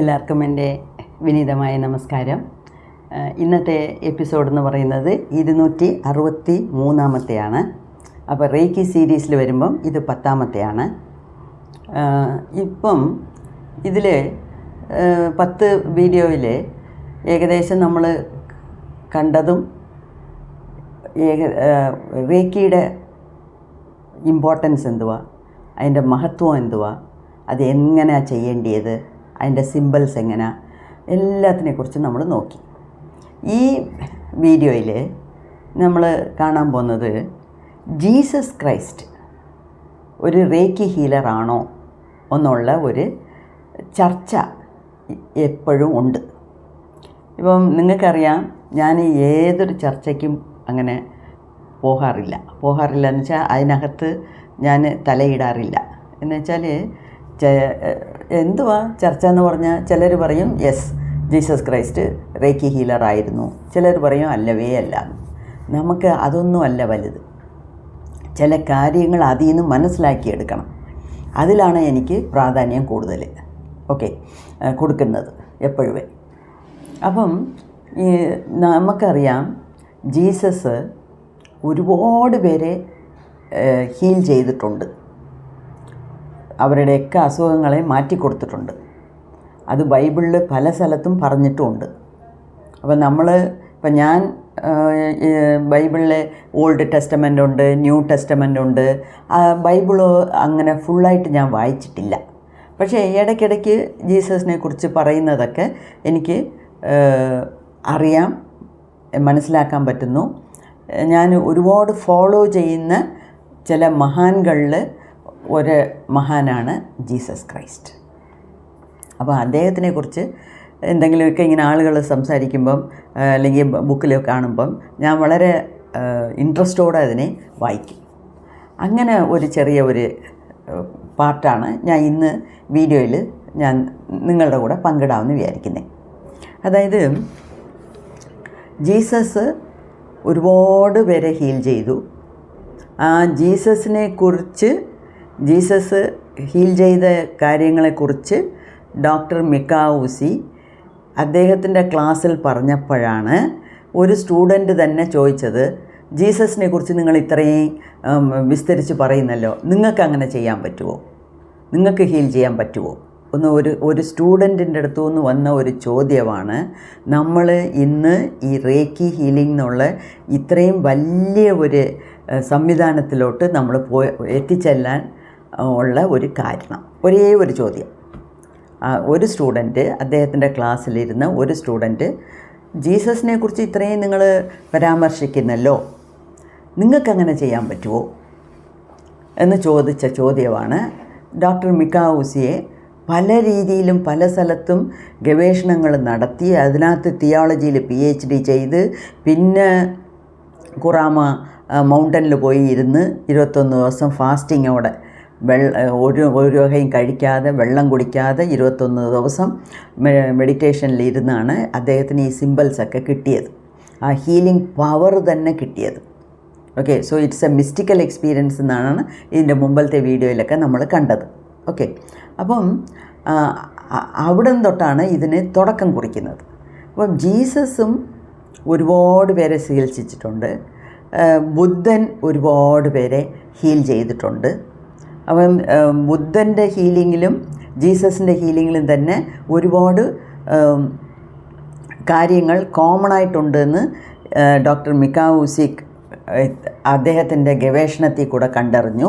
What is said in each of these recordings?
എല്ലാവർക്കും എന്റെ വിനീതമായ നമസ്കാരം. ഇന്നത്തെ എപ്പിസോഡ് എന്ന് പറയുന്നത് ഇരുന്നൂറ്റി അറുപത്തി മൂന്നാമത്തെയാണ്. അപ്പോൾ റേക്കി സീരീസിൽ വരുമ്പം ഇത് പത്താമത്തെയാണ്. ഇപ്പം ഇതിൽ പത്ത് വീഡിയോയിൽ ഏകദേശം നമ്മൾ കണ്ടതും ഏക റേക്കിയുടെ ഇമ്പോർട്ടൻസ് എന്തുവാ? അതിന്റെ മഹത്വം എന്തുവാ? അത് എങ്ങനെയാണ് ചെയ്യേണ്ടത് അതിന്റെ സിമ്പിൾസ് എങ്ങനെ? എല്ലാത്തിനെക്കുറിച്ചും നമ്മൾ നോക്കി. ഈ വീഡിയോയിൽ നമ്മൾ കാണാൻ പോകുന്നത് ജീസസ് ക്രൈസ്റ്റ് ഒരു റേക്കി ഹീലറാണോ എന്നുള്ള ഒരു ചർച്ച എപ്പോഴും ഉണ്ട്. ഇപ്പം നിങ്ങൾക്കറിയാം ഞാൻ ഏതൊരു ചർച്ചയ്ക്കും അങ്ങനെ പോകാറില്ല. പോകാറില്ല എന്ന് വെച്ചാൽ അതിനകത്ത് ഞാൻ തലയിടാറില്ല. എന്ന് വെച്ചാൽ എന്തുവാ ചർച്ച എന്ന് പറഞ്ഞാൽ ചിലർ പറയും yes Jesus Christ reiki healer ആയിരുന്നു. ചിലർ പറയും അല്ലവേ അല്ല. നമുക്ക് അതൊന്നും അല്ല വലുത്. ചില കാര്യങ്ങൾ അതിൽ നിന്ന് മനസ്സിലാക്കിയെടുക്കണം അതിലാണ് എനിക്ക് പ്രാധാന്യം കൂടുതൽ ഓക്കെ കൊടുക്കുന്നത് എപ്പോഴും അപ്പം നമുക്കറിയാം ജീസസ് ഒരുപാട് പേരെ ഹീൽ ചെയ്തിട്ടുണ്ട്. അവരുടെയൊക്കെ അസുഖങ്ങളെ മാറ്റിക്കൊടുത്തിട്ടുണ്ട് അത് ബൈബിളിൽ പല സ്ഥലത്തും പറഞ്ഞിട്ടുമുണ്ട് അപ്പം നമ്മൾ ഇപ്പം ഞാൻ ബൈബിളിലെ ഓൾഡ് ടെസ്റ്റമെന്റ് ഉണ്ട് ന്യൂ ടെസ്റ്റമെന്റ് ഉണ്ട്. ബൈബിൾ അങ്ങനെ ഫുള്ളായിട്ട് ഞാൻ വായിച്ചിട്ടില്ല. പക്ഷേ ഇടയ്ക്കിടയ്ക്ക് ജീസസിനെ കുറിച്ച് പറയുന്നതൊക്കെ എനിക്ക് അറിയാം മനസ്സിലാക്കാൻ പറ്റുന്നു. ഞാൻ ഒരുപാട് ഫോളോ ചെയ്യുന്ന ചില മഹാൻകളിൽ ഒരു മഹാനാണ് ജീസസ് ക്രൈസ്റ്റ്. അപ്പോൾ അദ്ദേഹത്തിനെക്കുറിച്ച് എന്തെങ്കിലുമൊക്കെ ഇങ്ങനെ ആളുകൾ സംസാരിക്കുമ്പം അല്ലെങ്കിൽ ബുക്കിൽ കാണുമ്പം ഞാൻ വളരെ ഇൻട്രസ്റ്റോടെ അതിനെ വായിക്കും. അങ്ങനെ ഒരു ചെറിയ ഒരു പാർട്ടാണ് ഞാൻ ഇന്ന് വീഡിയോയിൽ ഞാൻ നിങ്ങളുടെ കൂടെ പങ്കിടാമെന്ന് വിചാരിക്കുന്നത് അതായത് ജീസസ് ഒരുപാട് പേരെ ഹീൽ ചെയ്തു. ആ ജീസസിനെ കുറിച്ച് ജീസസ് ഹീൽ ചെയ്ത കാര്യങ്ങളെക്കുറിച്ച് ഡോക്ടർ മിക്കാവൂസി അദ്ദേഹത്തിന്റെ ക്ലാസ്സിൽ പറഞ്ഞപ്പോഴാണ് ഒരു സ്റ്റുഡന്റ് തന്നെ ചോദിച്ചത് ജീസസിനെ കുറിച്ച് നിങ്ങൾ ഇത്രയും വിസ്തരിച്ച് പറയുന്നല്ലോ നിങ്ങൾക്ക് അങ്ങനെ ചെയ്യാൻ പറ്റുമോ? നിങ്ങൾക്ക് ഹീൽ ചെയ്യാൻ പറ്റുമോ? ഒന്ന് ഒരു ഒരു സ്റ്റുഡന്റിന്റെ അടുത്തു നിന്ന് വന്ന ഒരു ചോദ്യമാണ് നമ്മൾ ഇന്ന് ഈ റേക്കി ഹീലിംഗ് എന്നുള്ള ഇത്രയും വലിയ ഒരു സംവിധാനത്തിലോട്ട് നമ്മൾ പോയി എത്തിച്ചെല്ലാൻ ഉള്ള ഒരു കാരണം ഒരേ ഒരു ചോദ്യം. ഒരു സ്റ്റുഡന്റ് അദ്ദേഹത്തിന്റെ ക്ലാസ്സിലിരുന്ന ഒരു സ്റ്റുഡന്റ് ജീസസിനെ കുറിച്ച് ഇത്രയും നിങ്ങൾ പരാമർശിക്കുന്നല്ലോ നിങ്ങൾക്കങ്ങനെ ചെയ്യാൻ പറ്റുമോ എന്ന് ചോദിച്ച ചോദ്യമാണ് ഡോക്ടർ മിക്കാവൂസിയെ പല രീതിയിലും പല സ്ഥലത്തും ഗവേഷണങ്ങൾ നടത്തി അതിനകത്ത് തിയോളജിയിൽ പി എച്ച് ഡി ചെയ്ത് പിന്നെ കുറാമ മൗണ്ടനിൽ പോയി ഇരുന്ന് ഇരുപത്തൊന്ന് ദിവസം ഫാസ്റ്റിങ്ങോടെ വെള്ള ഒരു ഒരു വകയും കഴിക്കാതെ വെള്ളം കുടിക്കാതെ ഇരുപത്തൊന്ന് ദിവസം മെഡിറ്റേഷനിൽ ഇരുന്നാണ് അദ്ദേഹത്തിന് ഈ സിമ്പിൾസൊക്കെ കിട്ടിയത്. ആ ഹീലിംഗ് പവർ തന്നെ കിട്ടിയത്. Okay so it's a mystical experience എന്നാണ് ഇതിന്റെ മുമ്പത്തെ വീഡിയോയിലൊക്കെ നമ്മൾ കണ്ടത്. ഓക്കെ അപ്പം അവിടെ തൊട്ടാണ് ഇതിന് തുടക്കം കുറിക്കുന്നത്. അപ്പം ജീസസും ഒരുപാട് പേരെ ചികിത്സിച്ചിട്ടുണ്ട്. ബുദ്ധൻ ഒരുപാട് പേരെ ഹീൽ ചെയ്തിട്ടുണ്ട്. അപ്പം ബുദ്ധന്റെ ഹീലിങ്ങിലും ജീസസിന്റെ ഹീലിങ്ങിലും തന്നെ ഒരുപാട് കാര്യങ്ങൾ കോമൺ ആയിട്ടുണ്ടെന്ന് ഡോക്ടർ മിക്കാവൂസിക് അദ്ദേഹത്തിന്റെ ഗവേഷണത്തിൽ കൂടെ കണ്ടറിഞ്ഞു.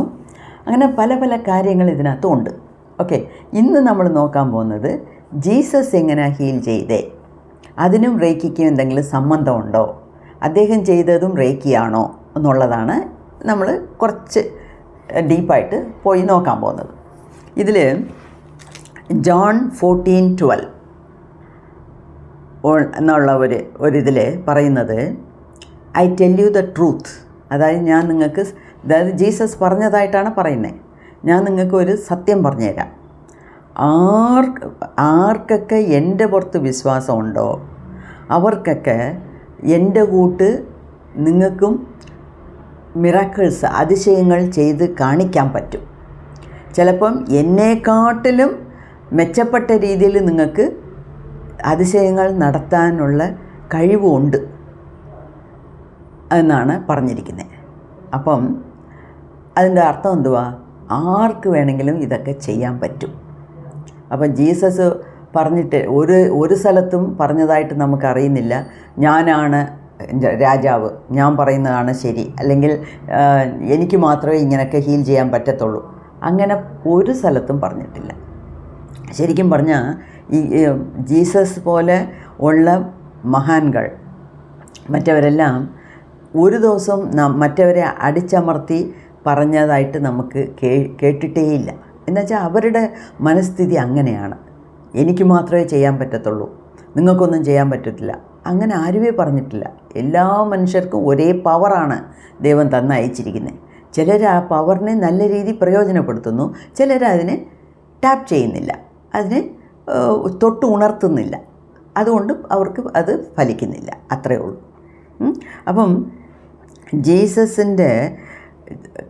അങ്ങനെ പല പല കാര്യങ്ങൾ ഇതിനകത്തുണ്ട്. ഓക്കെ ഇന്ന് നമ്മൾ നോക്കാൻ പോകുന്നത് ജീസസ് എങ്ങനെ ഹീൽ ചെയ്തേ? അതിനും റേക്കിക്കും എന്തെങ്കിലും സംബന്ധമുണ്ടോ? അദ്ദേഹം ചെയ്തതും റേക്കിയാണോ എന്നുള്ളതാണ് നമ്മൾ കുറച്ച് ഡീപ്പായിട്ട് പോയി നോക്കാൻ പോകുന്നത്. ഇതിൽ ജോൺ ഫോർട്ടീൻ ട്വൽവ് എന്നുള്ള ഒരു ഒരിതിൽ പറയുന്നത് I tell you the truth. അതായത് ഞാൻ നിങ്ങൾക്ക് അതായത് ജീസസ് പറഞ്ഞതായിട്ടാണ് പറയുന്നത് ഞാൻ നിങ്ങൾക്ക് ഒരു സത്യം പറഞ്ഞുതരാം. ആർ ആർക്കൊക്കെ എന്റെ പുറത്ത് വിശ്വാസമുണ്ടോ? അവർക്കൊക്കെ എന്റെ കൂട്ട് നിങ്ങൾക്കും മിറാക്കിൾസ് അതിശയങ്ങൾ ചെയ്ത് കാണിക്കാൻ പറ്റും. ചിലപ്പം എന്നെക്കാട്ടിലും മെച്ചപ്പെട്ട രീതിയിൽ നിങ്ങൾക്ക് അതിശയങ്ങൾ നടത്താനുള്ള കഴിവുണ്ട് എന്നാണ് പറഞ്ഞിരിക്കുന്നത് അപ്പം അതിന്റെ അർത്ഥം എന്തുവാ? ആർക്ക് വേണമെങ്കിലും ഇതൊക്കെ ചെയ്യാൻ പറ്റും. അപ്പം ജീസസ് പറഞ്ഞിട്ട് ഒരു ഒരു സ്ഥലത്തും പറഞ്ഞതായിട്ട് നമുക്കറിയുന്നില്ല. ഞാനാണ് രാജാവ് ഞാൻ പറയുന്നതാണ് ശരി. അല്ലെങ്കിൽ എനിക്ക് മാത്രമേ ഇങ്ങനെയൊക്കെ ഹീൽ ചെയ്യാൻ പറ്റത്തുള്ളൂ. അങ്ങനെ ഒരു സ്ഥലത്തും പറഞ്ഞിട്ടില്ല. ശരിക്കും പറഞ്ഞാൽ ഈ ജീസസ് പോലെ ഉള്ള മഹാൻകൾ മറ്റവരെല്ലാം ഒരു ദിവസം ന- മറ്റവരെ അടിച്ചമർത്തി പറഞ്ഞതായിട്ട് നമുക്ക് കേ കേട്ടിട്ടേയില്ല. എന്നുവെച്ചാൽ അവരുടെ മനസ്ഥിതി അങ്ങനെയാണ്. എനിക്ക് മാത്രമേ ചെയ്യാൻ പറ്റത്തുള്ളൂ. നിങ്ങൾക്കൊന്നും ചെയ്യാൻ പറ്റത്തില്ല. അങ്ങനെ ആരുമേ പറഞ്ഞിട്ടില്ല. എല്ലാ മനുഷ്യർക്കും ഒരേ പവറാണ് ദൈവം തന്നയച്ചിരിക്കുന്നത് ചിലർ ആ പവറിനെ നല്ല രീതിയിൽ പ്രയോജനപ്പെടുത്തുന്നു ചിലർ അതിനെ ടാപ്പ് ചെയ്യുന്നില്ല അതിനെ തൊട്ട് ഉണർത്തുന്നില്ല. അതുകൊണ്ട് അവർക്ക് അത് ഫലിക്കുന്നില്ല. അത്രയേ ഉള്ളൂ. അപ്പം ജീസസിന്റെ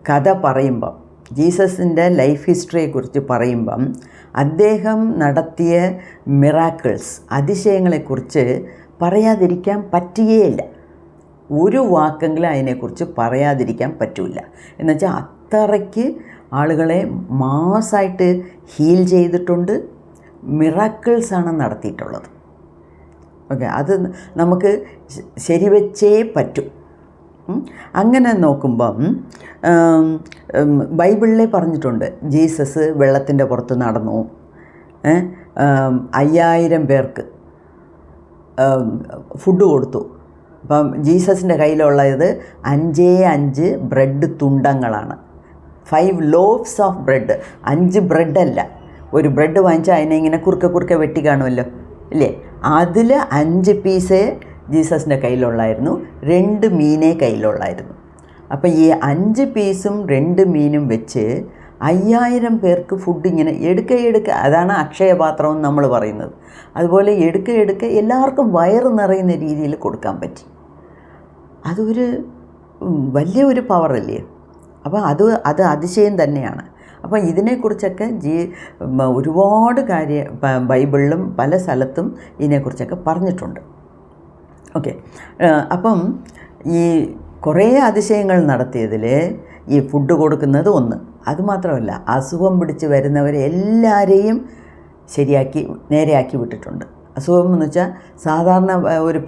കഥ പറയുമ്പം ജീസസിന്റെ ലൈഫ് ഹിസ്റ്ററിയെക്കുറിച്ച് പറയുമ്പം അദ്ദേഹം നടത്തിയ മിറാക്കിൾസ് അതിശയങ്ങളെക്കുറിച്ച് പറയാതിരിക്കാൻ പറ്റുകയില്ല. ഒരു വാക്കെങ്കിലും അതിനെക്കുറിച്ച് പറയാതിരിക്കാൻ പറ്റില്ല എന്നുവെച്ചാൽ അത്രയ്ക്ക് ആളുകളെ മാസായിട്ട് ഹീൽ ചെയ്തിട്ടുണ്ട് മിറാക്കിൾസാണ് നടത്തിയിട്ടുള്ളത്. ഓക്കെ അത് നമുക്ക് ശരിവെച്ചേ പറ്റും. അങ്ങനെ നോക്കുമ്പം ബൈബിളിലെ പറഞ്ഞിട്ടുണ്ട് ജീസസ് വെള്ളത്തിന്റെ പുറത്ത് നടന്നു. അയ്യായിരം പേർക്ക് ഫുഡ് കൊടുത്തു. അപ്പം ജീസസിന്റെ കയ്യിലുള്ളത് അഞ്ചേ അഞ്ച് ബ്രെഡ് തുണ്ടങ്ങളാണ്. ഫൈവ് ലോഫ്സ് ഓഫ് ബ്രെഡ് അഞ്ച് ബ്രെഡല്ല ഒരു ബ്രെഡ് വാങ്ങിച്ചാൽ അതിനെ ഇങ്ങനെ കുറുക്കെ കുറുക്കെ വെട്ടി കാണുമല്ലോ ഇല്ലേ? അതിൽ അഞ്ച് പീസേ ജീസസിന്റെ കയ്യിലുള്ളായിരുന്നു രണ്ട് മീനേ കയ്യിലുള്ളായിരുന്നു. അപ്പോൾ ഈ അഞ്ച് പീസും രണ്ട് മീനും വെച്ച് അയ്യായിരം പേർക്ക് ഫുഡ് ഇങ്ങനെ എടുക്ക എടുക്ക അതാണ് അക്ഷയപാത്രം എന്ന് നമ്മൾ പറയുന്നത്. അതുപോലെ എടുക്ക എടുക്ക എല്ലാവർക്കും വയറ് നിറയുന്ന രീതിയിൽ കൊടുക്കാൻ പറ്റി. അതൊരു വലിയ ഒരു പവറല്ലേ അപ്പോൾ അത് അത് അതിശയം തന്നെയാണ്. അപ്പോൾ ഇതിനെക്കുറിച്ചൊക്കെ ജീ ഒരുപാട് കാര്യ ബൈബിളിലും പല സ്ഥലത്തും ഇതിനെക്കുറിച്ചൊക്കെ പറഞ്ഞിട്ടുണ്ട്. ഓക്കെ. അപ്പം ഈ കുറേ അതിശയങ്ങൾ നടത്തിയതിൽ ഈ ഫുഡ് കൊടുക്കുന്നത് ഒന്ന്. അതുമാത്രമല്ല അസുഖം പിടിച്ച് വരുന്നവരെ എല്ലാവരെയും ശരിയാക്കി നേരെയാക്കി വിട്ടിട്ടുണ്ട്. അസുഖം എന്ന് വെച്ചാൽ സാധാരണ ഒരു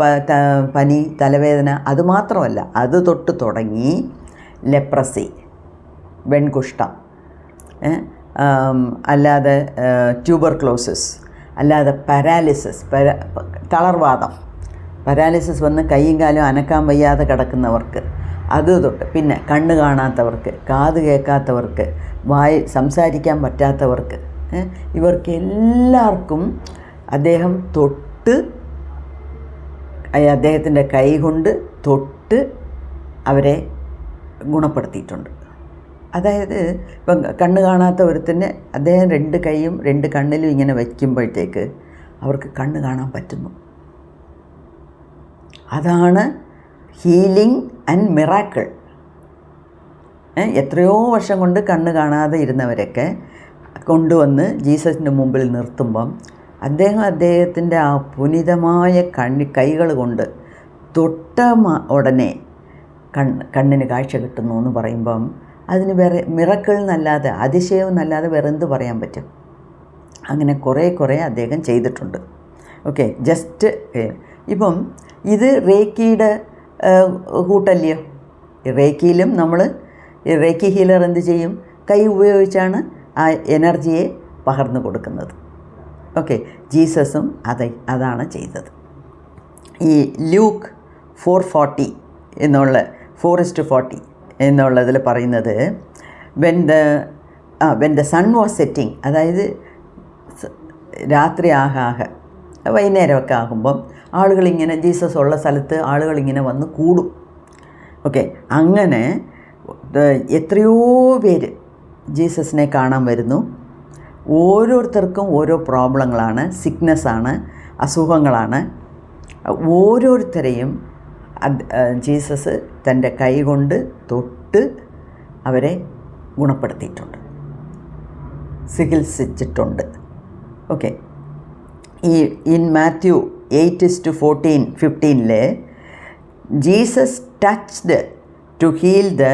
പനി തലവേദന അതുമാത്രമല്ല അത് തൊട്ട് തുടങ്ങി ലെപ്രസി വെൺകുഷ്ഠം അല്ലാതെ ട്യൂബർ ട്യൂബർക്ലോസിസ് അല്ലാതെ പാരാലിസിസ് തളർവാദം. പാരാലിസിസ് വന്ന് കൈയും കാലും അനക്കാൻ വയ്യാതെ കിടക്കുന്നവർക്ക് അത് തൊട്ട് പിന്നെ കണ്ണ് കാണാത്തവർക്ക് കാത് കേൾക്കാത്തവർക്ക് വായി സംസാരിക്കാൻ പറ്റാത്തവർക്ക് ഇവർക്ക് എല്ലാവർക്കും അദ്ദേഹം തൊട്ട് അദ്ദേഹത്തിന്റെ കൈ കൊണ്ട് തൊട്ട് അവരെ ഗുണപ്പെടുത്തിയിട്ടുണ്ട്. അതായത് ഇപ്പം കണ്ണ് കാണാത്ത ഒരുത്തിന് അദ്ദേഹം രണ്ട് കൈയും രണ്ട് കണ്ണിലും ഇങ്ങനെ വയ്ക്കുമ്പോഴത്തേക്ക് അവർക്ക് കണ്ണ് കാണാൻ പറ്റുന്നു. അതാണ് ഹീലിംഗ് ആൻഡ് മിറാക്കിൾ. എത്രയോ വർഷം കൊണ്ട് കണ്ണ് കാണാതെ ഇരുന്നവരൊക്കെ കൊണ്ടുവന്ന് ജീസസിന്റെ മുമ്പിൽ നിർത്തുമ്പം അദ്ദേഹം അദ്ദേഹത്തിന്റെ ആ പുനിതമായ കണ്ണി കൈകൾ കൊണ്ട് തൊട്ട ഉടനെ കണ്ണ് കണ്ണിന് കാഴ്ച കിട്ടുന്നു എന്ന് പറയുമ്പം അതിന് വേറെ മിറക്കിൾ എന്നല്ലാതെ അതിശയം എന്നല്ലാതെ വേറെ എന്ത് പറയാൻ പറ്റും? അങ്ങനെ കുറേ കുറേ അദ്ദേഹം ചെയ്തിട്ടുണ്ട്. ഓക്കെ ജസ്റ്റ് ഇപ്പം ഇത് റേക്കിയുടെ കൂട്ടല്ലയോ റേക്കിയിലും നമ്മൾ റേക്കി ഹീലർ എന്ത് ചെയ്യും? കൈ ഉപയോഗിച്ചാണ് ആ എനർജിയെ പകർന്നു കൊടുക്കുന്നത്. ഓക്കെ ജീസസും അത് അതാണ് ചെയ്തത്. ഈ ലൂക്ക് ഫോർ ഫോർട്ടി എന്നുള്ള ഫോറസ്റ്റ് ഫോർട്ടി എന്നുള്ളതിൽ പറയുന്നത് when the when the sun was setting അതായത് രാത്രി ആകാക വൈകുന്നേരമൊക്കെ ആകുമ്പം ആളുകളിങ്ങനെ ജീസസ് ഉള്ള സ്ഥലത്ത് ആളുകളിങ്ങനെ വന്ന് കൂടും. ഓക്കെ അങ്ങനെ എത്രയോ പേര് ജീസസിനെ കാണാൻ വരുന്നു. ഓരോരുത്തർക്കും ഓരോ പ്രോബ്ലങ്ങളാണ് സിക്നെസ്സാണ് അസുഖങ്ങളാണ്. ഓരോരുത്തരെയും ജീസസ് തന്റെ കൈ കൊണ്ട് തൊട്ട് അവരെ ഗുണപ്പെടുത്തിയിട്ടുണ്ട്. ചികിത്സിച്ചിട്ടുണ്ട്. ഓക്കെ ഈ in Matthew eight to fourteen ഫിഫ്റ്റീനിൽ Jesus touched to heal the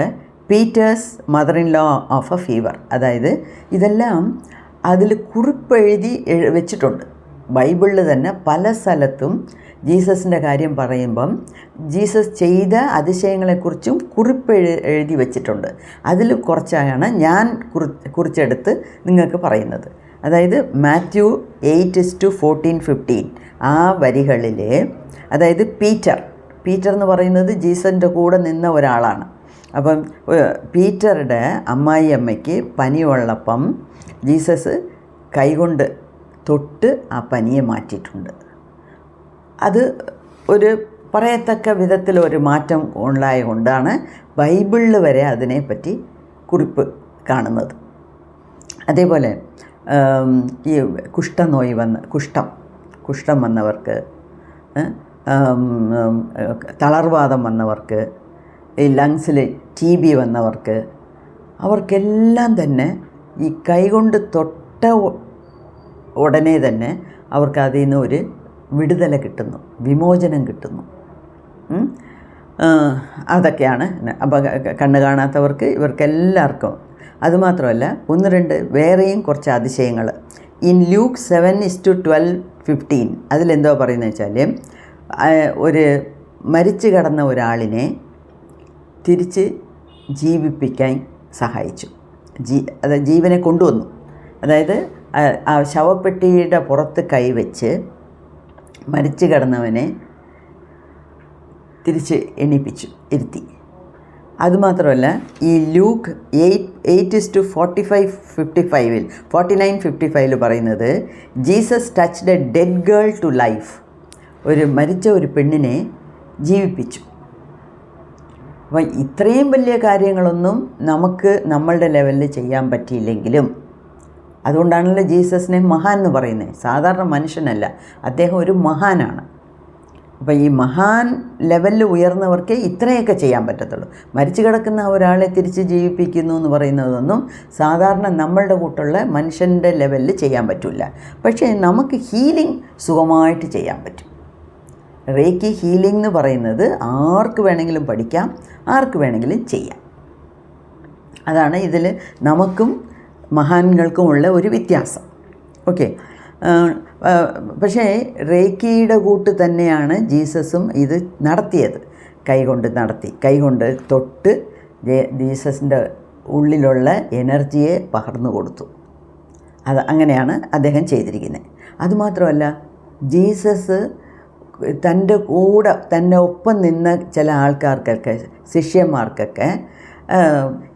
Peter's mother in law of a fever അതായത് ഇതെല്ലാം അതിൽ കുറിപ്പെഴുതി വെച്ചിട്ടുണ്ട്. ബൈബിളിൽ തന്നെ പല സ്ഥലത്തും ജീസസിന്റെ കാര്യം പറയുമ്പം ജീസസ് ചെയ്ത അതിശയങ്ങളെക്കുറിച്ചും കുറിപ്പെഴു എഴുതി വെച്ചിട്ടുണ്ട്. അതിൽ കുറച്ചാണ് ഞാൻ കുറി കുറിച്ചെടുത്ത് നിങ്ങൾക്ക് പറയുന്നത്. അതായത് Matthew eight is to fourteen fifteen ആ വരികളിൽ അതായത് പീറ്റർ. പീറ്റർ എന്ന് പറയുന്നത് ജീസന്റെ കൂടെ നിന്ന ഒരാളാണ്. അപ്പം പീറ്ററുടെ അമ്മായി അമ്മയ്ക്ക് പനിയുള്ളപ്പം ജീസസ് കൈകൊണ്ട് തൊട്ട് ആ പനിയെ മാറ്റിയിട്ടുണ്ട്. അത് ഒരു പറയത്തക്ക വിധത്തിൽ ഒരു മാറ്റം ഉണ്ടായ കൊണ്ടാണ് ബൈബിളിൽ വരെ അതിനെപ്പറ്റി കുറിപ്പ് കാണുന്നത്. അതേപോലെ ഈ കുഷ്ഠനോയി വന്ന് കുഷ്ഠം കുഷ്ഠം വന്നവർക്ക് തളർവാദം വന്നവർക്ക് ഈ ലങ്സിൽ ടി ബി വന്നവർക്ക് അവർക്കെല്ലാം തന്നെ ഈ കൈകൊണ്ട് തൊട്ട ഉടനെ തന്നെ അവർക്ക് അതിൽ നിന്ന് ഒരു വിടുതല കിട്ടുന്നു വിമോചനം കിട്ടുന്നു. അതൊക്കെയാണ്. അപ്പോൾ കണ്ണ് കാണാത്തവർക്ക് ഇവർക്കെല്ലാവർക്കും അതുമാത്രമല്ല ഒന്ന് രണ്ട് വേറെയും കുറച്ച് അതിശയങ്ങൾ. In Luke seven is to twelve fifteen അതിലെന്തോ പറയുന്നത് വെച്ചാൽ ഒരു മരിച്ചു കിടന്ന ഒരാളിനെ തിരിച്ച് ജീവിപ്പിക്കാൻ സഹായിച്ചു. ജീ അത് ജീവനെ കൊണ്ടുവന്നു. അതായത് ആ- ശവപ്പെട്ടിയുടെ പുറത്ത് കൈവച്ച് മരിച്ചു കിടന്നവനെ തിരിച്ച് എണീപ്പിച്ചു ഇരുത്തി. അതുമാത്രമല്ല ഈ Luke eight eight is to forty five fifty ഫൈവിൽ ഫോർട്ടി നയൻ ഫിഫ്റ്റി ഫൈവിൽ പറയുന്നത് Jesus touched a dead girl to life ഒരു മരിച്ച ഒരു പെണ്ണിനെ ജീവിപ്പിച്ചു. അപ്പം ഇത്രയും വലിയ കാര്യങ്ങളൊന്നും നമുക്ക് നമ്മളുടെ ലെവലിൽ ചെയ്യാൻ പറ്റിയില്ലെങ്കിലും അതുകൊണ്ടാണല്ലോ ജീസസിനെ മഹാൻ എന്ന് പറയുന്നത്. സാധാരണ മനുഷ്യനല്ല അദ്ദേഹം ഒരു മഹാനാണ്. അപ്പം ഈ മഹാൻ ലെവലിൽ ഉയർന്നവർക്ക് ഇത്രയൊക്കെ ചെയ്യാൻ പറ്റത്തുള്ളൂ. മരിച്ചു കിടക്കുന്ന ഒരാളെ തിരിച്ച് ജീവിപ്പിക്കുന്നു എന്ന് പറയുന്നതൊന്നും സാധാരണ നമ്മളുടെ കൂട്ടുള്ള മനുഷ്യന്റെ ലെവലിൽ ചെയ്യാൻ പറ്റില്ല പക്ഷേ നമുക്ക് ഹീലിംഗ് സുഖമായിട്ട് ചെയ്യാൻ പറ്റും. റേക്കി ഹീലിംഗ് എന്ന് പറയുന്നത് ആർക്ക് വേണമെങ്കിലും പഠിക്കാം ആർക്ക് വേണമെങ്കിലും ചെയ്യാം. അതാണ് ഇതിൽ നമുക്കും മഹാന്കൾക്കുമുള്ള ഒരു വ്യത്യാസം. ഓക്കെ പക്ഷേ റേക്കിയുടെ കൂട്ട് തന്നെയാണ് ജീസസും ഇത് നടത്തിയത്. കൈകൊണ്ട് നടത്തി. കൈകൊണ്ട് തൊട്ട് ജീസസിന്റെ ഉള്ളിലുള്ള എനർജിയെ പകർന്നു കൊടുത്തു. അത് അങ്ങനെയാണ് അദ്ദേഹം ചെയ്തിരിക്കുന്നത്. അതുമാത്രമല്ല ജീസസ് തന്റെ കൂടെ തന്നെ ഒപ്പം നിന്ന ചില ആൾക്കാർക്കൊക്കെ ശിഷ്യന്മാർക്കൊക്കെ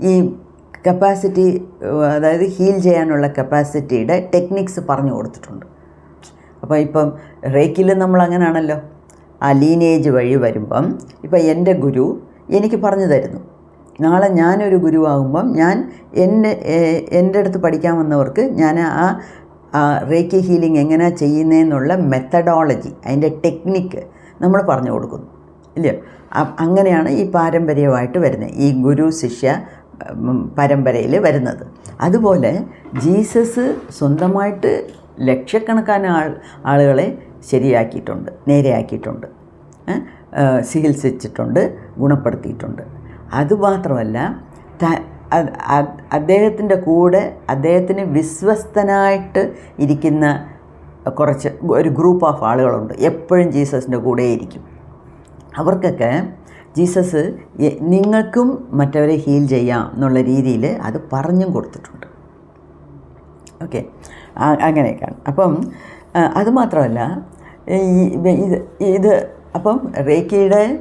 ഈ കപ്പാസിറ്റി അതായത് ഹീൽ ചെയ്യാനുള്ള കപ്പാസിറ്റിയുടെ ടെക്നിക്സ് പറഞ്ഞു കൊടുത്തിട്ടുണ്ട്. അപ്പോൾ ഇപ്പം റേക്കിൽ നമ്മൾ അങ്ങനെയാണല്ലോ ആ ലീനേജ് വഴി വരുമ്പം ഇപ്പം എന്റെ ഗുരു എനിക്ക് പറഞ്ഞു തരുന്നു. നാളെ ഞാനൊരു ഗുരുവാകുമ്പം ഞാൻ എന്റെ എന്റെ അടുത്ത് പഠിക്കാൻ വന്നവർക്ക് ഞാൻ ആ റേക്കി ഹീലിംഗ് എങ്ങനെയാണ് ചെയ്യുന്നതെന്നുള്ള മെത്തഡോളജി അതിന്റെ ടെക്നിക്ക് നമ്മൾ പറഞ്ഞു കൊടുക്കുന്നു. ഇല്ലയോ അങ്ങനെയാണ് ഈ പാരമ്പര്യമായിട്ട് വരുന്നത്. ഈ ഗുരു ശിഷ്യ പരമ്പരയിൽ വരുന്നത്. അതുപോലെ ജീസസ് സ്വന്തമായിട്ട് ലക്ഷക്കണക്കാന ആൾ ആളുകളെ ശരിയാക്കിയിട്ടുണ്ട് നേരെയാക്കിയിട്ടുണ്ട് ചികിത്സിച്ചിട്ടുണ്ട് ഗുണപ്പെടുത്തിയിട്ടുണ്ട്. അതുമാത്രമല്ല അദ്ദേഹത്തിന്റെ കൂടെ അദ്ദേഹത്തിന് വിശ്വസ്തനായിട്ട് ഇരിക്കുന്ന കുറച്ച് ഒരു ഗ്രൂപ്പ് ഓഫ് ആളുകളുണ്ട്. എപ്പോഴും ജീസസിന്റെ കൂടെ ഇരിക്കും അവർക്കൊക്കെ ജീസസ് നിങ്ങൾക്കും മറ്റവരെ ഹീൽ ചെയ്യാം എന്നുള്ള രീതിയിൽ അത് പറഞ്ഞും കൊടുത്തിട്ടുണ്ട്. ഓക്കെ. അങ്ങനെയൊക്കെയാണ്. അപ്പം അതുമാത്രമല്ല ഇത് ഇത് അപ്പം റേക്കിയുടെ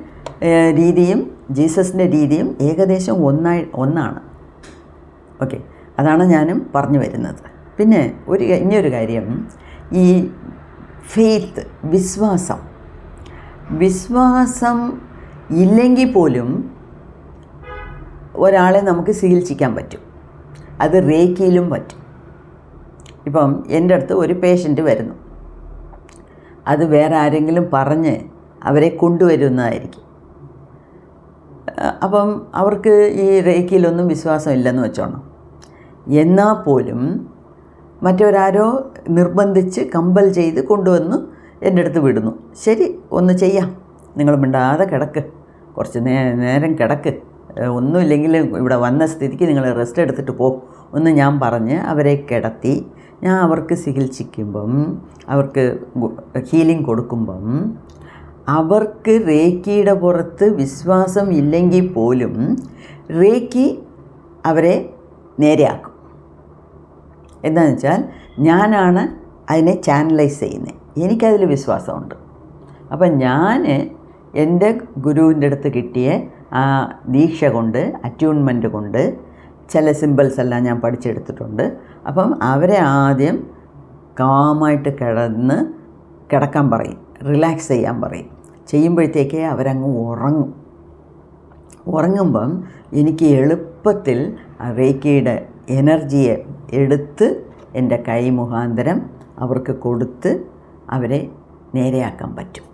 രീതിയും ജീസസിന്റെ രീതിയും ഏകദേശം ഒന്നായി ഒന്നാണ്. ഓക്കെ. അതാണ് ഞാനും പറഞ്ഞു വരുന്നത്. പിന്നെ ഒരു ഇനിയൊരു കാര്യം. ഈ ഫെയ്ത്ത് വിശ്വാസം. വിശ്വാസം ഇല്ലെങ്കിൽ പോലും ഒരാളെ നമുക്ക് ചികിത്സിക്കാൻ പറ്റും. അത് റേക്കിയിലും പറ്റും. ഇപ്പം എന്റെ അടുത്ത് ഒരു പേഷ്യന്റ് വരുന്നു. അത് വേറെ ആരെങ്കിലും പറഞ്ഞ് അവരെ കൊണ്ടുവരുന്നതായിരിക്കും. അപ്പം അവർക്ക് ഈ റേക്കിയിലൊന്നും വിശ്വാസം ഇല്ലെന്ന് വെച്ചോണം. എന്നാൽ പോലും മറ്റൊരാരോ നിർബന്ധിച്ച് കമ്പൽ ചെയ്ത് കൊണ്ടുവന്ന് എന്റെ അടുത്ത് വിടുന്നു. ശരി ഒന്ന് ചെയ്യാം. നിങ്ങൾ മിണ്ടാതെ കിടക്ക്. കുറച്ച് നേരം കിടക്ക്. ഒന്നുമില്ലെങ്കിൽ ഇവിടെ വന്ന സ്ഥിതിക്ക് നിങ്ങൾ റെസ്റ്റ് എടുത്തിട്ട് പോ. എന്ന് ഞാൻ പറഞ്ഞ് അവരെ കിടത്തി ഞാൻ അവർക്ക് ചികിത്സിക്കുമ്പം അവർക്ക് ഹീലിംഗ് കൊടുക്കുമ്പം അവർക്ക് റേക്കിയുടെ പുറത്ത് വിശ്വാസം ഇല്ലെങ്കിൽ പോലും റേക്കി അവരെ നേരെയാക്കും. എന്താണെന്ന് വെച്ചാൽ ഞാനാണ് അതിനെ ചാനലൈസ് ചെയ്യുന്നത്. എനിക്കതിൽ വിശ്വാസമുണ്ട്. അപ്പം ഞാൻ എന്റെ ഗുരുവിന്റെ അടുത്ത് കിട്ടിയ ആ ദീക്ഷ കൊണ്ട് അറ്റ്യൂൺമെന്റ് കൊണ്ട് ചില സിമ്പിൾസ് എല്ലാം ഞാൻ പഠിച്ചെടുത്തിട്ടുണ്ട്. അപ്പം അവരെ ആദ്യം കാമായിട്ട് കിടന്ന് കിടക്കാൻ പറയും റിലാക്സ് ചെയ്യാൻ പറയും. ചെയ്യുമ്പോഴത്തേക്ക് അവരങ്ങ് ഉറങ്ങും. ഉറങ്ങുമ്പം എനിക്ക് എളുപ്പത്തിൽ റേക്കിയുടെ എനർജിയെ എടുത്ത് എന്റെ കൈ മുഖാന്തരം അവർക്ക് കൊടുത്ത് അവരെ നേരെയാക്കാൻ പറ്റും.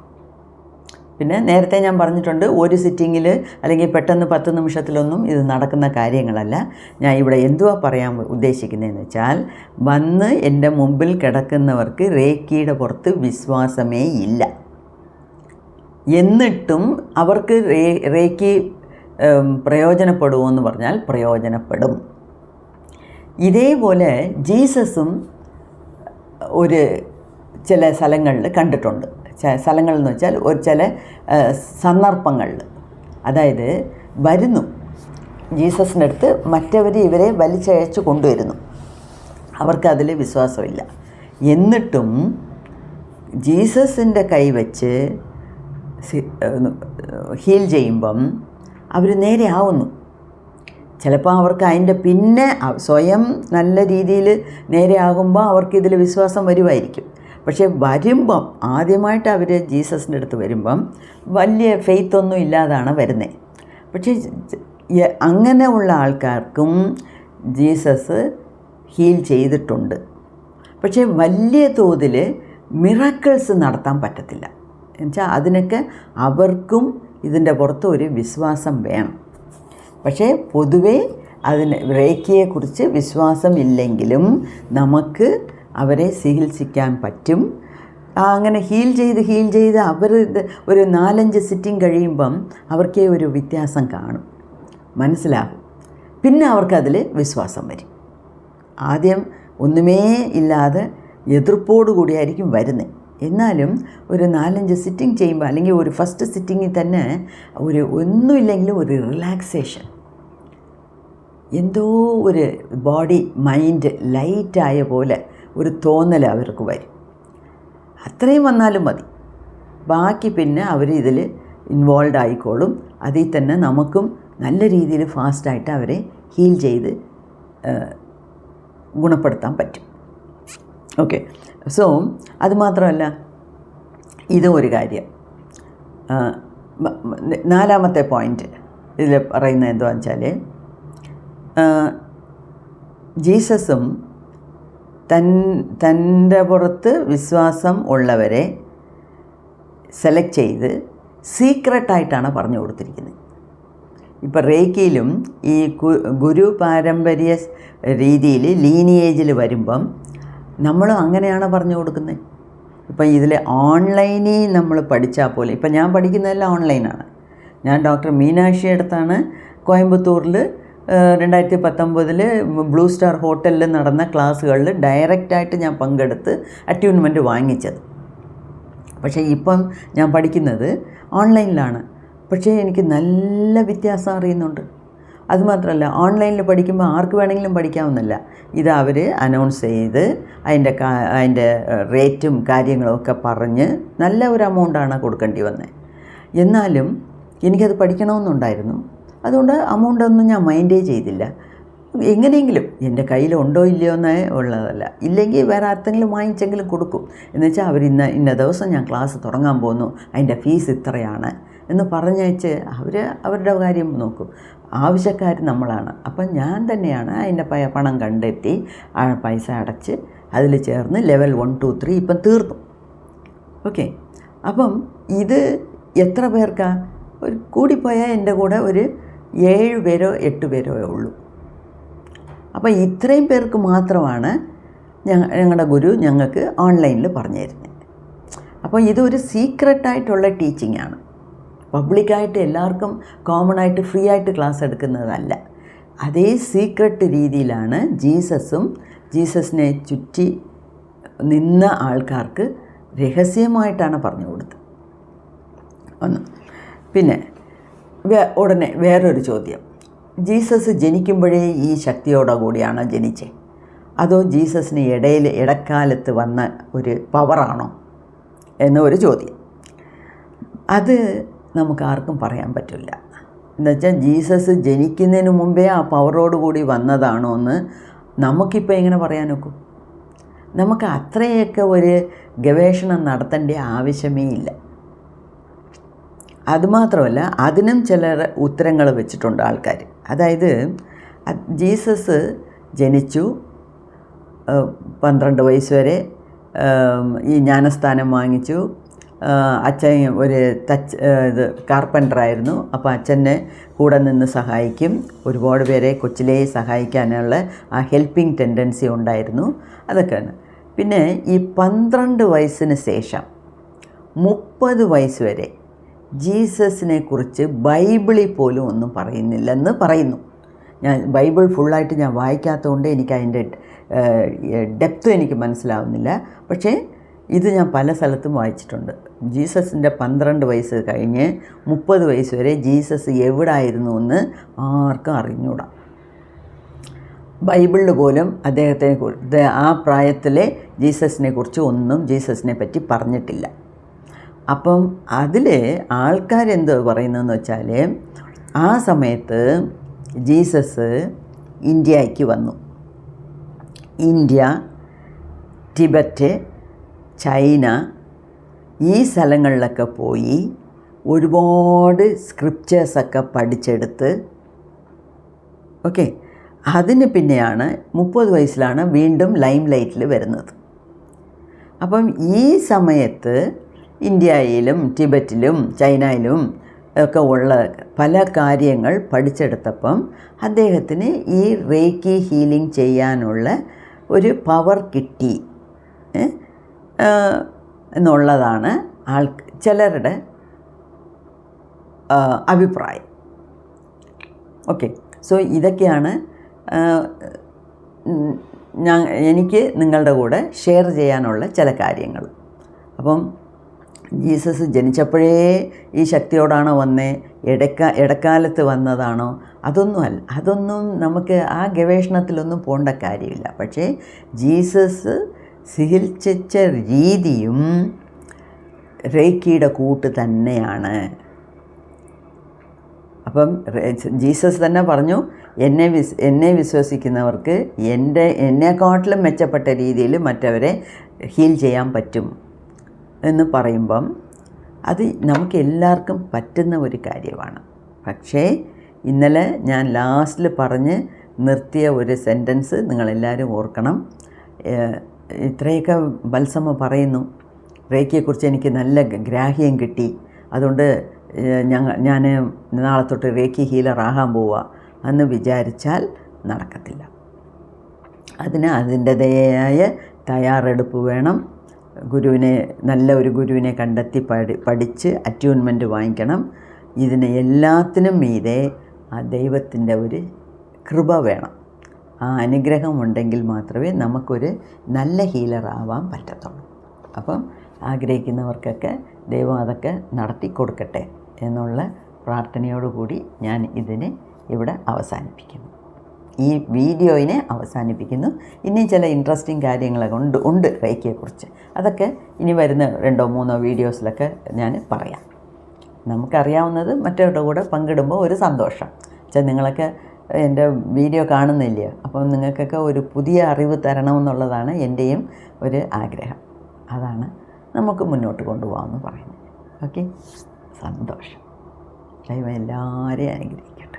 പിന്നെ നേരത്തെ ഞാൻ പറഞ്ഞിട്ടുണ്ട് ഒരു സിറ്റിങ്ങിൽ അല്ലെങ്കിൽ പെട്ടെന്ന് പത്ത് നിമിഷത്തിലൊന്നും ഇത് നടക്കുന്ന കാര്യങ്ങളല്ല. ഞാൻ ഇവിടെ എന്തുവാ പറയാൻ ഉദ്ദേശിക്കുന്നതെന്ന് വെച്ചാൽ വന്ന് എന്റെ മുമ്പിൽ കിടക്കുന്നവർക്ക് റേക്കിയുടെ പുറത്ത് വിശ്വാസമേ ഇല്ല. എന്നിട്ടും അവർക്ക് റേ റേക്കി പ്രയോജനപ്പെടുമോ എന്ന് പറഞ്ഞാൽ പ്രയോജനപ്പെടും. ഇതേപോലെ ജീസസും ഒരു ചില സ്ഥലങ്ങളിൽ കണ്ടിട്ടുണ്ട്. സ്ഥലങ്ങൾ വെച്ചാൽ ഒരു ചില സന്ദർഭങ്ങളിൽ അതായത് വരുന്നു. ജീസസിന്റെ അടുത്ത് മറ്റവർ ഇവരെ വലിച്ചയച്ച് കൊണ്ടുവരുന്നു. അവർക്കതിൽ വിശ്വാസമില്ല. എന്നിട്ടും ജീസസിന്റെ കൈ വെച്ച് ഹീൽ ചെയ്യുമ്പം അവർ നേരെ ആവുന്നു. ചിലപ്പോൾ അവർക്ക് അതിന്റെ പിന്നെ സ്വയം നല്ല രീതിയിൽ നേരെ ആകുമ്പോൾ അവർക്ക് ഇതിൽ വിശ്വാസം വരുമായിരിക്കും. പക്ഷേ വരുമ്പം ആദ്യമായിട്ട് അവർ ജീസസിന്റെ അടുത്ത് വരുമ്പം വലിയ ഫെയ്ത്ത് ഒന്നും ഇല്ലാതാണ് വരുന്നത് പക്ഷേ അങ്ങനെ ഉള്ള ആൾക്കാർക്കും ജീസസ് ഹീൽ ചെയ്തിട്ടുണ്ട്. പക്ഷേ വലിയ തോതിൽ മിറക്കിൾസ് നടത്താൻ പറ്റത്തില്ല. എന്നുവെച്ചാൽ അതിനൊക്കെ അവർക്കും ഇതിന്റെ പുറത്ത് ഒരു വിശ്വാസം വേണം. പക്ഷേ പൊതുവേ അതിന് റേക്കിയെക്കുറിച്ച് വിശ്വാസമില്ലെങ്കിലും നമുക്ക് അവരെ ചികിത്സിക്കാൻ പറ്റും. അങ്ങനെ ഹീൽ ചെയ്ത് ഹീൽ ചെയ്ത് അവർ ഒരു നാലഞ്ച് സിറ്റിംഗ് കഴിയുമ്പം അവർക്കേ ഒരു വ്യത്യാസം കാണും. മനസ്സിലാകും പിന്നെ അവർക്കതിൽ വിശ്വാസം വരും. ആദ്യം ഒന്നുമേ ഇല്ലാതെ എതിർപ്പോടു കൂടിയായിരിക്കും വരുന്നത്. എന്നാലും ഒരു നാലഞ്ച് സിറ്റിംഗ് ചെയ്യുമ്പോൾ അല്ലെങ്കിൽ ഒരു ഫസ്റ്റ് സിറ്റിങ്ങിൽ തന്നെ ഒരു ഒന്നുമില്ലെങ്കിലും ഒരു റിലാക്സേഷൻ. എന്തോ ഒരു ബോഡി മൈൻഡ് ലൈറ്റായ പോലെ ഒരു തോന്നൽ അവർക്ക് വരും. അത്രയും വന്നാലും മതി. ബാക്കി പിന്നെ അവർ ഇതിൽ ഇൻവോൾവ് ആയിക്കോളും. അതിൽ തന്നെ നമുക്കും നല്ല രീതിയിൽ ഫാസ്റ്റായിട്ട് അവരെ ഹീൽ ചെയ്ത് ഗുണപ്പെടുത്താൻ പറ്റും. ഓക്കെ സോ അതുമാത്രമല്ല ഇതും ഒരു കാര്യം. നാലാമത്തെ പോയിന്റ് ഇതിൽ പറയുന്നത് എന്താണെന്ന് വെച്ചാൽ ജീസസും തൻ തന്റെ പുറത്ത് വിശ്വാസം ഉള്ളവരെ സെലക്ട് ചെയ്ത് സീക്രട്ടായിട്ടാണ് പറഞ്ഞു കൊടുത്തിരിക്കുന്നത്. ഇപ്പം റേക്കിയിലും ഈ ഗുരു പാരമ്പര്യ രീതിയിൽ ലീനിയേജിൽ വരുമ്പം നമ്മളും അങ്ങനെയാണ് പറഞ്ഞു കൊടുക്കുന്നത്. ഇപ്പം ഇതിൽ ഓൺലൈനിൽ നമ്മൾ പഠിച്ചാൽ പോലെ ഇപ്പം ഞാൻ പഠിക്കുന്നതെല്ലാം ഓൺലൈനാണ് ഞാൻ ഡോക്ടർ മീനാക്ഷി അടുത്താണ് കോയമ്പത്തൂരിൽ രണ്ടായിരത്തി പത്തൊമ്പതിൽ ബ്ലൂ സ്റ്റാർ ഹോട്ടലിൽ നടന്ന ക്ലാസ്സുകളിൽ ഡയറക്റ്റായിട്ട് ഞാൻ പങ്കെടുത്ത് അറ്റ്യൂൺമെന്റ് വാങ്ങിച്ചത്. പക്ഷേ ഇപ്പം ഞാൻ പഠിക്കുന്നത് ഓൺലൈനിലാണ്. പക്ഷേ എനിക്ക് നല്ല വ്യത്യാസം അറിയുന്നുണ്ട്. അതുമാത്രമല്ല ഓൺലൈനിൽ പഠിക്കുമ്പോൾ ആർക്ക് വേണമെങ്കിലും പഠിക്കാവുന്നല്ല ഇത് അവർ അനൗൺസ് ചെയ്ത് അതിന്റെ അതിന്റെ റേറ്റും കാര്യങ്ങളും ഒക്കെ പറഞ്ഞ് നല്ല ഒരു എമൗണ്ടാണ് കൊടുക്കേണ്ടി വന്നത് എന്നാലും എനിക്കത് പഠിക്കണമെന്നുണ്ടായിരുന്നു. അതുകൊണ്ട് അമൗണ്ട് ഒന്നും ഞാൻ മൈൻഡേ ചെയ്തില്ല. എങ്ങനെയെങ്കിലും എന്റെ കയ്യിൽ ഉണ്ടോ ഇല്ലയോ എന്നേ ഉള്ളതല്ല. ഇല്ലെങ്കിൽ വേറെ ആർക്കെങ്കിലും വാങ്ങിച്ചെങ്കിലും കൊടുക്കും. എന്ന് വെച്ചാൽ അവർ ഇന്ന ഇന്ന ദിവസം ഞാൻ ക്ലാസ് തുടങ്ങാൻ പോകുന്നു. അതിന്റെ ഫീസ് ഇത്രയാണ്. എന്ന് പറഞ്ഞയച്ച് അവർ അവരുടെ കാര്യം നോക്കും. ആവശ്യക്കാർ നമ്മളാണ്. അപ്പം ഞാൻ തന്നെയാണ് അതിന്റെ പണം കണ്ടെത്തി ആ പൈസ അടച്ച് അതിൽ ചേർന്ന് ലെവൽ വൺ ടു ത്രീ ഇപ്പം തീർന്നു. ഓക്കെ അപ്പം ഇത് എത്ര പേർക്കാണ് ഒരു കൂടിപ്പോയാൽ എന്റെ കൂടെ ഒരു ഏഴ് പേരോ എട്ട് പേരോ ഉള്ളൂ. അപ്പോൾ ഇത്രയും പേർക്ക് മാത്രമാണ് ഞങ്ങ ഞങ്ങളുടെ ഗുരു ഞങ്ങൾക്ക് ഓൺലൈനിൽ പറഞ്ഞു തരുന്നത്. അപ്പോൾ ഇതൊരു സീക്രട്ടായിട്ടുള്ള ടീച്ചിങ് ആണ് പബ്ലിക്കായിട്ട് എല്ലാവർക്കും കോമൺ ആയിട്ട് ഫ്രീ ആയിട്ട് ക്ലാസ് എടുക്കുന്നതല്ല. അതേ സീക്രട്ട് രീതിയിലാണ് ജീസസും ജീസസിനെ ചുറ്റി നിന്ന ആൾക്കാർക്ക് രഹസ്യമായിട്ടാണ് പറഞ്ഞു കൊടുത്തത്. ഒന്ന്. പിന്നെ ഉടനെ വേറൊരു ചോദ്യം. ജീസസ് ജനിക്കുമ്പോഴേ ഈ ശക്തിയോടെ കൂടിയാണ് ജനിച്ചത് അതോ ജീസസിന് ഇടയിൽ ഇടക്കാലത്ത് വന്ന ഒരു പവറാണോ എന്നൊരു ചോദ്യം. അത് നമുക്ക് ആർക്കും പറയാൻ പറ്റില്ല. എന്നുവെച്ചാൽ ജീസസ് ജനിക്കുന്നതിന് മുമ്പേ ആ പവറോട് കൂടി വന്നതാണോ എന്ന് നമുക്കിപ്പോൾ എങ്ങനെ പറയാനൊക്കും നമുക്ക് അത്രയൊക്കെ ഒരു ഗവേഷണം നടത്തേണ്ട ആവശ്യമേ ഇല്ല. അതുമാത്രമല്ല അതിനും ചില ഉത്തരങ്ങൾ വെച്ചിട്ടുണ്ട് ആൾക്കാർ അതായത് ജീസസ് ജനിച്ചു പന്ത്രണ്ട് വയസ്സ് വരെ ഈ ജ്ഞാനസ്ഥാനം വാങ്ങിച്ചു. അച്ഛൻ ഒരു തച്ച് ഇത് കാർപ്പന്ററായിരുന്നു അപ്പോൾ അച്ഛനെ കൂടെ നിന്ന് സഹായിക്കും. ഒരുപാട് പേരെ കൊച്ചിലേ സഹായിക്കാനുള്ള ആ ഹെൽപ്പിംഗ് ടെൻഡൻസി ഉണ്ടായിരുന്നു. അതൊക്കെയാണ്. പിന്നെ ഈ പന്ത്രണ്ട് വയസ്സിന് ശേഷം മുപ്പത് വയസ്സ് വരെ ജീസസിനെ കുറിച്ച് ബൈബിളിൽ പോലും ഒന്നും പറയുന്നില്ലെന്ന് പറയുന്നു. ഞാൻ ബൈബിൾ ഫുള്ളായിട്ട് ഞാൻ വായിക്കാത്തതുകൊണ്ട് എനിക്ക് അതിന്റെ ഡെപ്ത് എനിക്ക് മനസ്സിലാവുന്നില്ല. പക്ഷേ ഇത് ഞാൻ പല സ്ഥലത്തും വായിച്ചിട്ടുണ്ട്. ജീസസിന്റെ പന്ത്രണ്ട് വയസ്സ് കഴിഞ്ഞ് മുപ്പത് വയസ്സ് വരെ ജീസസ് എവിടായിരുന്നു എന്ന് ആർക്കും അറിഞ്ഞൂടാ. ബൈബിളിൽ പോലും അദ്ദേഹത്തെ ആ പ്രായത്തിലെ ജീസസിനെ കുറിച്ച് ഒന്നും ജീസസിനെ പറ്റി പറഞ്ഞിട്ടില്ല. അപ്പം അതിൽ ആൾക്കാരെന്തോ പറയുന്നതെന്ന് വെച്ചാൽ ആ സമയത്ത് ജീസസ് ഇന്ത്യയ്ക്ക് വന്നു. ഇന്ത്യ ടിബറ്റ് ചൈന ഈ സ്ഥലങ്ങളിലൊക്കെ പോയി ഒരുപാട് സ്ക്രിപ്റ്റേഴ്സൊക്കെ പഠിച്ചെടുത്ത് ഓക്കെ അതിന് പിന്നെയാണ് മുപ്പത് വയസ്സിലാണ് വീണ്ടും ലൈം ലൈറ്റിൽ വരുന്നത്. അപ്പം ഈ സമയത്ത് ഇന്ത്യയിലും ടിബറ്റിലും ചൈനയിലും ഒക്കെ ഉള്ള പല കാര്യങ്ങൾ പഠിച്ചെടുത്തപ്പം അദ്ദേഹത്തിന് ഈ റേക്കി ഹീലിംഗ് ചെയ്യാനുള്ള ഒരു പവർ കിട്ടി. എന്നുള്ളതാണ് ആൾ ചിലരുടെ അഭിപ്രായം. ഓക്കെ. സോ ഇതൊക്കെയാണ് ഞാൻ എനിക്ക് നിങ്ങളുടെ കൂടെ ഷെയർ ചെയ്യാനുള്ള ചില കാര്യങ്ങൾ. അപ്പം ജീസസ് ജനിച്ചപ്പോഴേ ഈ ശക്തിയോടാണോ വന്നേ? ഇടക്ക ഇടക്കാലത്ത് വന്നതാണോ? അതൊന്നും അല്ല അതൊന്നും നമുക്ക് ആ ഗവേഷണത്തിലൊന്നും പോകേണ്ട കാര്യമില്ല. പക്ഷേ ജീസസ് ചികിത്സിച്ച രീതിയും റേക്കിയുടെ കൂട്ട് തന്നെയാണ്. അപ്പം ജീസസ് തന്നെ പറഞ്ഞു എന്നെ വിസ് എന്നെ വിശ്വസിക്കുന്നവർക്ക് എന്റെ എന്നെക്കാട്ടിലും മെച്ചപ്പെട്ട രീതിയിൽ മറ്റവരെ ഹീൽ ചെയ്യാൻ പറ്റും. എന്ന് പറയുമ്പം അത് നമുക്ക് എല്ലാവർക്കും പറ്റുന്ന ഒരു കാര്യമാണ്. പക്ഷേ ഇന്നലെ ഞാൻ ലാസ്റ്റിൽ പറഞ്ഞ് നിർത്തിയ ഒരു സെന്റൻസ് നിങ്ങളെല്ലാവരും ഓർക്കണം. ഇത്രയൊക്കെ ബത്സമ്മ പറയുന്നു. റേക്കിയെക്കുറിച്ച് എനിക്ക് നല്ല ഗ്രാഹ്യം കിട്ടി. അതുകൊണ്ട് ഞങ്ങൾ ഞാൻ നാളെ തൊട്ട് റേക്കി ഹീലർ ആകാൻ പോവുക എന്ന് വിചാരിച്ചാൽ നടക്കത്തില്ല. അതിന് അതിന്റെതായ തയ്യാറെടുപ്പ് വേണം. ഗുരുവിനെ നല്ല ഒരു ഗുരുവിനെ കണ്ടെത്തി പഠി പഠിച്ച് അറ്റ്യൂൺമെന്റ് വാങ്ങിക്കണം. ഇതിന് എല്ലാത്തിനും മീതെ ആ ദൈവത്തിന്റെ ഒരു കൃപ വേണം. ആ അനുഗ്രഹം ഉണ്ടെങ്കിൽ മാത്രമേ നമുക്കൊരു നല്ല ഹീലർ ആവാൻ പറ്റത്തുള്ളൂ. അപ്പം ആഗ്രഹിക്കുന്നവർക്കൊക്കെ ദൈവം അതൊക്കെ നടത്തി കൊടുക്കട്ടെ എന്നുള്ള പ്രാർത്ഥനയോടുകൂടി ഞാൻ ഇതിനെ ഇവിടെ അവസാനിപ്പിക്കുന്നു. ഈ വീഡിയോയിനെ അവസാനിപ്പിക്കുന്നു. ഇനിയും ചില ഇൻട്രസ്റ്റിംഗ് കാര്യങ്ങളൊക്കെ ഉണ്ട് ഉണ്ട് റേക്കിയെക്കുറിച്ച് അതൊക്കെ ഇനി വരുന്ന രണ്ടോ മൂന്നോ വീഡിയോസിലൊക്കെ ഞാൻ പറയാം. നമുക്കറിയാവുന്നത് മറ്റവരുടെ കൂടെ പങ്കിടുമ്പോൾ ഒരു സന്തോഷം. വെച്ചാൽ നിങ്ങളൊക്കെ എന്റെ വീഡിയോ കാണുന്നില്ല? അപ്പം നിങ്ങൾക്കൊക്കെ ഒരു പുതിയ അറിവ് തരണമെന്നുള്ളതാണ് എന്റെയും ഒരു ആഗ്രഹം. അതാണ് നമുക്ക് മുന്നോട്ട് കൊണ്ടുപോകാമെന്ന് പറയുന്നത്. ഓക്കെ? സന്തോഷം. ദൈവം എല്ലാവരെയും അനുഗ്രഹിക്കട്ടെ.